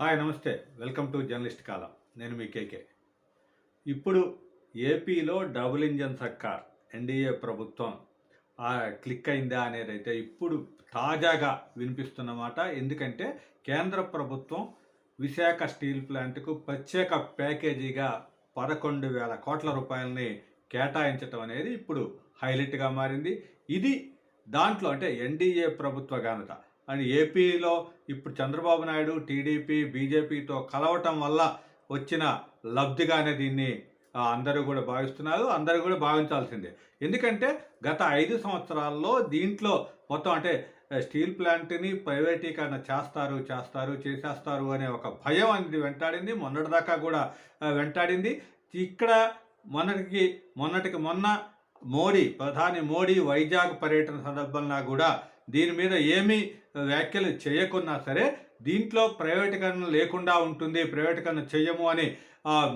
Hi నమస్తే. Welcome to journalist Kaalam. నేను మీ కేకే. ఇప్పుడు ఏపీలో డబుల్ ఇంజన్ సర్కార్ ఎన్డీఏ ప్రభుత్వం క్లిక్ అయిందా అనేది అయితే ఇప్పుడు తాజాగా వినిపిస్తున్నమాట ఎందుకంటే కేంద్ర ప్రభుత్వం విశాఖ స్టీల్ ప్లాంట్కు ప్రత్యేక ప్యాకేజీగా పదకొండు వేల కోట్ల రూపాయలని కేటాయించడం అనేది ఇప్పుడు హైలైట్గా మారింది. ఇది దాంట్లో అంటే ఎన్డీఏ ప్రభుత్వ ఘనత. అని ఏపీలో ఇప్పుడు చంద్రబాబు నాయుడు టీడీపీ బీజేపీతో కలవటం వల్ల వచ్చిన లబ్ధిగానే దీన్ని అందరూ కూడా భావిస్తున్నారు. అందరూ కూడా భావించాల్సిందే. ఎందుకంటే గత ఐదు సంవత్సరాల్లో దీంట్లో మొత్తం అంటే స్టీల్ ప్లాంట్ని ప్రైవేటీకరణ చేస్తారు చేస్తారు చేసేస్తారు అనే ఒక భయం అనేది వెంటాడింది. మొన్నటిదాకా కూడా వెంటాడింది. ఇక్కడ మొన్నటికి మొన్నటికి మొన్న మోడీ ప్రధాని మోడీ వైజాగ్ పర్యటన సందర్భంగా కూడా దీని మీద ఏమీ వ్యాఖ్యలు చేయకున్నా సరే దీంట్లో ప్రైవేటీకరణ లేకుండా ఉంటుంది ప్రైవేటీకరణ చెయ్యము అని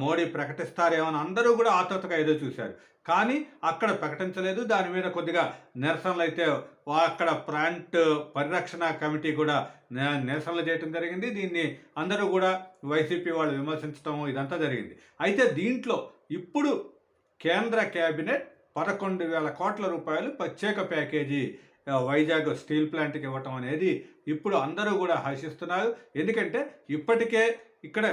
మోడీ ప్రకటిస్తారేమో అని అందరూ కూడా ఆతృతగా ఏదో చూశారు. కానీ అక్కడ ప్రకటించలేదు. దాని మీద కొద్దిగా నిరసనలు అయితే అక్కడ ప్రాంట్ పరిరక్షణ కమిటీ కూడా నిరసనలు చేయడం జరిగింది. దీన్ని అందరూ కూడా వైసీపీ వాళ్ళు విమర్శించడం ఇదంతా జరిగింది. అయితే దీంట్లో ఇప్పుడు కేంద్ర కేబినెట్ పదకొండు వేల కోట్ల రూపాయలు ప్రత్యేక ప్యాకేజీ వైజాగ్ స్టీల్ ప్లాంట్కి ఇవ్వటం అనేది ఇప్పుడు అందరూ కూడా హర్షిస్తున్నారు ఎందుకంటే ఇప్పటికే ఇక్కడ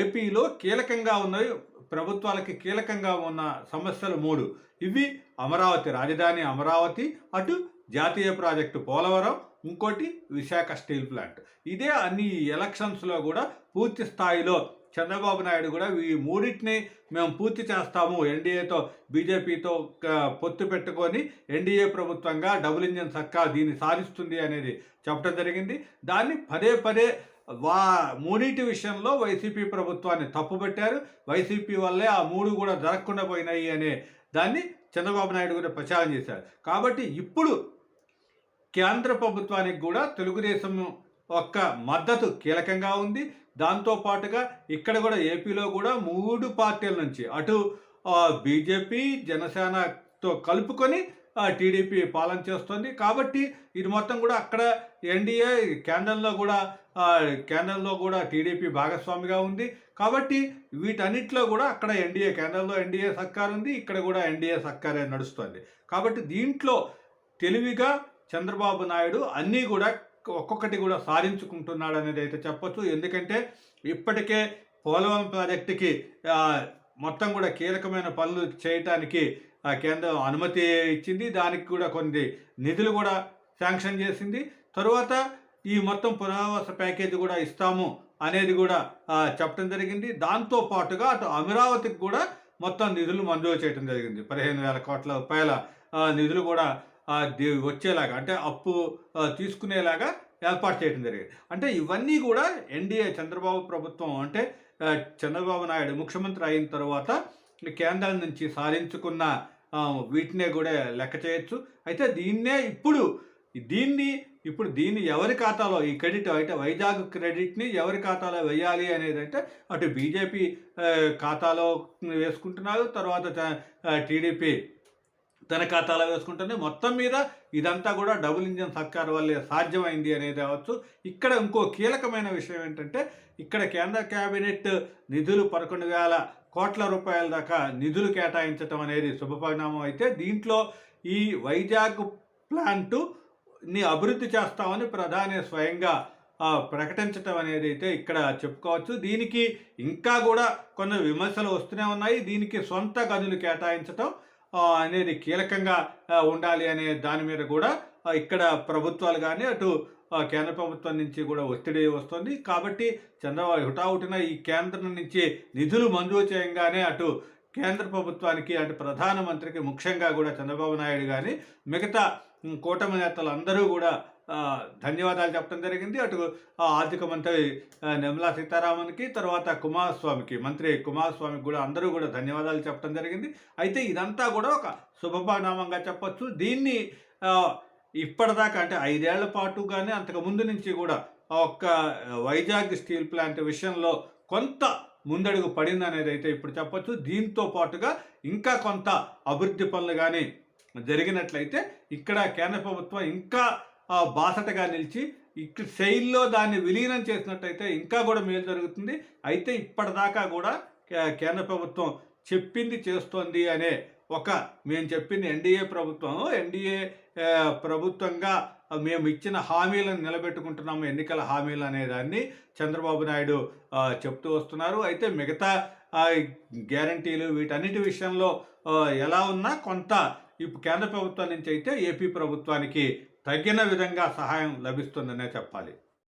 ఏపీలో కీలకంగా ఉన్నవి ప్రభుత్వాలకి కీలకంగా ఉన్న సమస్యలు మూడు. ఇవి అమరావతి రాజధాని అమరావతి అటు జాతీయ ప్రాజెక్టు పోలవరం ఇంకోటి విశాఖ స్టీల్ ప్లాంట్. ఇదే అన్ని ఎలక్షన్స్లో కూడా పూర్తి స్థాయిలో చంద్రబాబు నాయుడు కూడా ఈ మూడింటిని మేము పూర్తి చేస్తాము. ఎన్డీఏతో బీజేపీతో పొత్తు పెట్టుకొని ఎన్డీఏ ప్రభుత్వంగా డబుల్ ఇంజన్ సర్కార్ దీన్ని సాధిస్తుంది అనేది చెప్పడం జరిగింది. దాన్ని పదే పదే వా మూడింటి విషయంలో వైసీపీ ప్రభుత్వాన్ని తప్పుపెట్టారు వైసీపీ వల్లే ఆ మూడు కూడా జరగకుండా పోయినాయి అనే దాన్ని చంద్రబాబు నాయుడు కూడా ప్రచారం చేశారు. కాబట్టి ఇప్పుడు కేంద్ర ప్రభుత్వానికి కూడా తెలుగుదేశం ఒక్క మద్దతు కీలకంగా ఉంది. దాంతో పాటుగా ఇక్కడ కూడా ఏపీలో కూడా మూడు పార్టీల నుంచి అటు బీజేపీ జనసేనతో కలుపుకొని టీడీపీ పాలన చేస్తుంది. కాబట్టి ఇది మొత్తం కూడా అక్కడ ఎన్డీఏ కేంద్రంలో కూడా కేంద్రంలో కూడా టీడీపీ భాగస్వామిగా ఉంది. కాబట్టి వీటన్నిటిలో కూడా అక్కడ ఎన్డీఏ కేంద్రంలో ఎన్డీఏ సర్కార్ ఉంది. ఇక్కడ కూడా ఎన్డీఏ సర్కారే నడుస్తుంది. కాబట్టి దీంట్లో తెలివిగా చంద్రబాబు నాయుడు అన్నీ కూడా ఒక్కొక్కటి కూడా సాధించుకుంటున్నాడు అనేది అయితే చెప్పొచ్చు. ఎందుకంటే ఇప్పటికే పోలవరం ప్రాజెక్టుకి మొత్తం కూడా కీలకమైన పనులు చేయటానికి కేంద్రం అనుమతి ఇచ్చింది. దానికి కూడా కొన్ని నిధులు కూడా శాంక్షన్ చేసింది. తరువాత ఈ మొత్తం పునరావాస ప్యాకేజీ కూడా ఇస్తాము అనేది కూడా చెప్పడం జరిగింది. దాంతో పాటుగా అటు అమరావతికి కూడా మొత్తం నిధులు మంజూరు చేయడం జరిగింది. పదిహేను వేల కోట్ల రూపాయల నిధులు కూడా వచ్చేలాగా అంటే అప్పు తీసుకునేలాగా ఏర్పాటు చేయడం జరిగింది. అంటే ఇవన్నీ కూడా ఎన్డీఏ చంద్రబాబు ప్రభుత్వం అంటే చంద్రబాబు నాయుడు ముఖ్యమంత్రి అయిన తర్వాత కేంద్రం నుంచి సాధించుకున్న వీటినే కూడా లెక్క చేయొచ్చు. అయితే దీన్నే ఇప్పుడు దీన్ని ఇప్పుడు దీన్ని ఎవరి ఖాతాలో ఈ క్రెడిట్ అయితే వైజాగ్ క్రెడిట్ని ఎవరి ఖాతాలో వేయాలి అనేది అంటే అటు బీజేపీ ఖాతాలో వేసుకుంటున్నారు తర్వాత టీడీపీ తన ఖాతాలో వేసుకుంటుంది మొత్తం మీద ఇదంతా కూడా డబుల్ ఇంజన్ సర్కార్ వల్లే సాధ్యమైంది అనేది అవచ్చు ఇక్కడ ఇంకో కీలకమైన విషయం ఏంటంటే ఇక్కడ కేంద్ర క్యాబినెట్ నిధులు పదకొండు వేల కోట్ల రూపాయల దాకా నిధులు కేటాయించడం అనేది శుభపరిణామం అయితే దీంట్లో ఈ వైజాగ్ ప్లాంటు ని అభివృద్ధి చేస్తామని ప్రధాని స్వయంగా ప్రకటించటం అనేది అయితే ఇక్కడ చెప్పుకోవచ్చు. దీనికి ఇంకా కూడా కొన్ని విమర్శలు వస్తూనే ఉన్నాయి. దీనికి సొంత గనులు కేటాయించటం అనేది కీలకంగా ఉండాలి అనే దాని మీద కూడా ఇక్కడ ప్రభుత్వాలు కానీ అటు కేంద్ర ప్రభుత్వం నుంచి కూడా ఒత్తిడి వస్తుంది. కాబట్టి చంద్రబాబు హుటాహుటిన ఈ కేంద్రం నుంచి నిధులు మంజూరు చేయంగానే అటు కేంద్ర ప్రభుత్వానికి అటు ప్రధానమంత్రికి ముఖ్యంగా కూడా చంద్రబాబు నాయుడు కానీ మిగతా కూటమి నేతలు అందరూ కూడా ధన్యవాదాలు చెప్పడం జరిగింది. అటు ఆర్థిక మంత్రి నిర్మలా సీతారామన్కి తర్వాత కుమారస్వామికి మంత్రి కుమారస్వామికి కూడా అందరూ కూడా ధన్యవాదాలు చెప్పడం జరిగింది. అయితే ఇదంతా కూడా ఒక శుభపరిణామంగా చెప్పొచ్చు. దీన్ని ఇప్పటిదాకా అంటే ఐదేళ్ళ పాటు కానీ అంతకు ముందు నుంచి కూడా ఒక్క వైజాగ్ స్టీల్ ప్లాంట్ విషయంలో కొంత ముందడుగు పడింది అనేది అయితే ఇప్పుడు చెప్పొచ్చు. దీంతో పాటుగా ఇంకా కొంత అభివృద్ధి పనులు కానీ జరిగినట్లయితే ఇక్కడ కేంద్ర ప్రభుత్వం ఇంకా బాసటగా నిలిచి ఇక్కడ సెయిల్లో దాన్ని విలీనం చేసినట్టయితే ఇంకా కూడా మేలు జరుగుతుంది. అయితే ఇప్పటిదాకా కూడా కేంద్ర ప్రభుత్వం చెప్పింది చేస్తోంది అనే ఒక మేము చెప్పింది ఎన్డీఏ ప్రభుత్వం. ఎన్డీఏ ప్రభుత్వంగా మేము ఇచ్చిన హామీలను నిలబెట్టుకుంటున్నాము ఎన్నికల హామీలు అనే దాన్ని చంద్రబాబు నాయుడు చెప్తూ వస్తున్నారు. అయితే మిగతా గ్యారంటీలు వీటన్నిటి విషయంలో ఎలా ఉన్నా కొంత ఇప్పుడు కేంద్ర ప్రభుత్వం నుంచి అయితే ఏపీ ప్రభుత్వానికి తగిన విధంగా సహాయం లభిస్తుందనే చెప్పాలి.